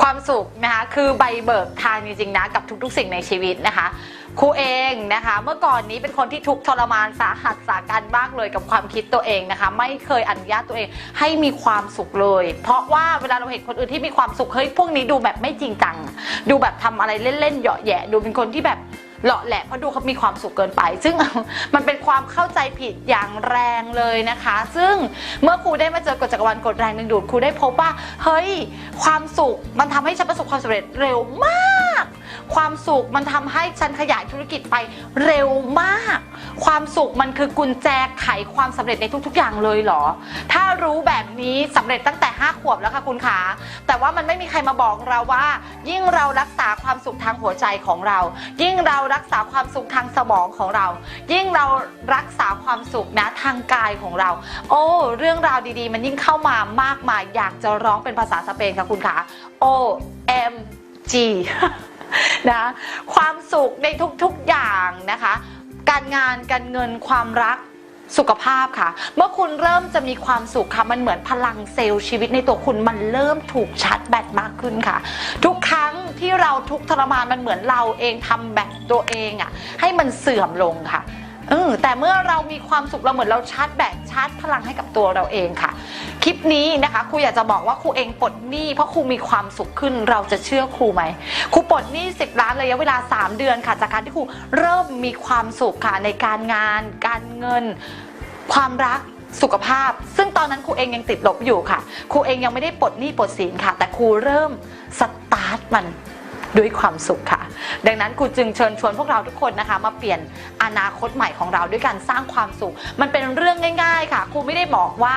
ความสุขนะคะคือใบเบิกทางจริงๆนะกับทุกๆ สิ่งในชีวิตนะคะครูเองนะคะ เมื่อก่อนนี้เป็นคนที่ทุกทรมานสาหัสสากันมากเลยกับความคิดตัวเองนะคะ ไม่เคยอนุญาตตัวเองให้มีความสุขเลย เพราะว่าเวลาเราเห็นคนอื่นที่มีความสุขเฮ้ยพวกนี้ดูแบบไม่จริงจัง ดูแบบทำอะไรเล่นๆเหยาะแยะ ดูเป็นคนที่แบบ หล่อแหละเพราะดูเขามีความสุขเกินไป ซึ่งมันเป็นความเข้าใจผิดอย่างแรงเลยนะคะ ซึ่งเมื่อครูได้มาเจอกฎจักรวาลกฎแรงดึงดูดครูได้พบว่าเฮ้ยความสุขมันทำให้ฉันประสบความสำเร็จเร็วมาก ความสุขมันทำให้ฉันขยายธุรกิจไปเร็วมาก ความสุขมันคือกุญแจไขความสำเร็จในทุก ๆ อย่างเลยเหรอ ถ้ารู้แบบนี้สำเร็จตั้งแต่ 5 ขวบแล้วค่ะคุณขาแต่ว่ามันไม่มีใครมาบอกเราว่า ยิ่งเรารักษาความสุขทางหัวใจของเรา ยิ่งเรารักษาความสุขทางสมองของเรา ยิ่งเรารักษาความสุขนะทางกายของเรา โอ้ เรื่องราวดีๆ มันยิ่งเข้ามามากมายอยากจะร้องเป็นภาษาสเปนค่ะคุณขา O M G นะความสุขในทุกๆอย่างนะคะ การงานการเงินความรักสุขภาพค่ะ เมื่อคุณเริ่มจะมีความสุขค่ะ มันเหมือนพลังเซลล์ชีวิตในตัวคุณมันเริ่มถูกชาร์จแบตมากขึ้นค่ะ ทุกครั้งที่เราทุกทรมานมันเหมือนเราเองทำแบตตัวเองอะ่ะให้มันเสื่อมลงค่ะ เออแต่เมื่อเรามีความสุขเราเหมือนเราชาร์จแบตชาร์จพลังให้กับตัวเราเองค่ะ คลิปนี้นะคะครูอยากจะบอกว่าครูเองปลดหนี้เพราะครูมีความสุขขึ้นเราจะเชื่อครูไหมครูปลดหนี้ 10 ล้านระยะเวลา 3 เดือนค่ะ จากการที่ครูเริ่มมีความสุขค่ะในการงาน การเงิน ความรักสุขภาพ ซึ่งตอนนั้นครูเองยังติดลบอยู่ค่ะครูเองยังไม่ได้ปลดหนี้ปลดสินค่ะ แต่ครูเริ่มสตาร์ทมัน ด้วยความสุขค่ะ ดังนั้นครูจึงเชิญชวนพวกเราทุกคนนะคะ มาเปลี่ยนอนาคตใหม่ของเราด้วยการสร้างความสุข มันเป็นเรื่องง่าย ๆ ค่ะครูไม่ได้บอกว่า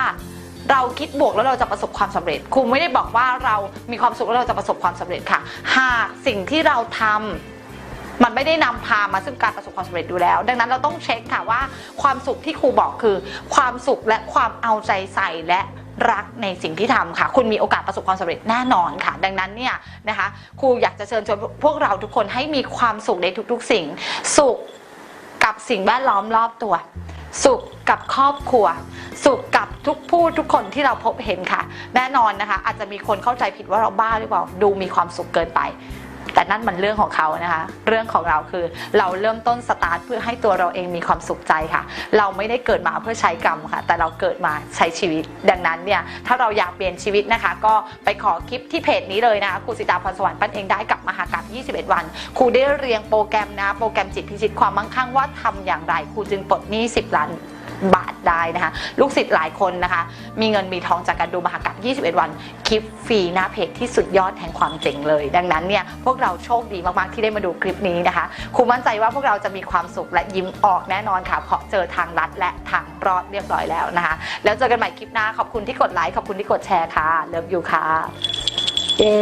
เราคิดบวกแล้วเราจะประสบความสำเร็จครูไม่ได้บอกว่าเรามีความสุขแล้วเราจะประสบความสำเร็จค่ะ หากสิ่งที่เราทำมันไม่ได้นำพามาซึ่งการประสบความสำเร็จอยู่แล้ว ดังนั้นเราต้องเช็คค่ะว่าความสุขที่ครูบอกคือ ความสุขและความเอาใจใส่และ รักในสิ่งที่ทำค่ะ คุณมีโอกาสประสบความสำเร็จแน่นอนค่ะ ดังนั้นเนี่ยนะคะครูอยากจะเชิญชวนพวกเราทุกคนให้มีความสุขในทุกๆ สิ่ง สุขกับสิ่งแวดล้อมรอบตัว สุขกับครอบครัว สุขกับทุกผู้ทุกคนที่เราพบเห็นค่ะ แน่นอนนะคะ อาจจะมีคนเข้าใจผิดว่าเราบ้าหรือเปล่าดูมีความสุขเกินไป แต่นั่นมันเรื่องของเขานะคะ เรื่องของเราคือเราเริ่มต้นสตาร์ทเพื่อให้ตัวเราเองมีความสุขใจค่ะ เราไม่ได้เกิดมาเพื่อใช้กรรมค่ะ แต่เราเกิดมาใช้ชีวิต ดังนั้นเนี่ยถ้าเราอยากเปลี่ยนชีวิตนะคะ ก็ไปขอคลิปที่เพจนี้เลยนะคะครูสิตาพรสวรรค์ปั้นเองได้กับมหากรรม 21 วันครูได้เรียงโปรแกรมนะโปรแกรมจิตพิชิตความมั่งคั่งว่าทำอย่างไรครูจึงปลดหนี้ 10 ล้าน บาทได้นะคะ ลูกศิษย์หลายคนนะคะ มีเงินมีทองจากการดูมหากรรม21 วันคลิปฟรีหน้าเพจที่สุดยอดแห่งความเจ๋งเลย ดังนั้นเนี่ยพวกเราโชคดีมากๆที่ได้มาดูคลิปนี้นะคะครูมั่นใจว่าพวกเราจะมีความสุขและยิ้มออกแน่นอนค่ะ เพราะเจอทางลัดและทางรอดเรียบร้อยแล้วนะคะ แล้วเจอกันใหม่คลิปหน้าขอบคุณที่กดไลค์ขอบคุณที่กดแชร์ค่ะเลิฟยูค่ะเย้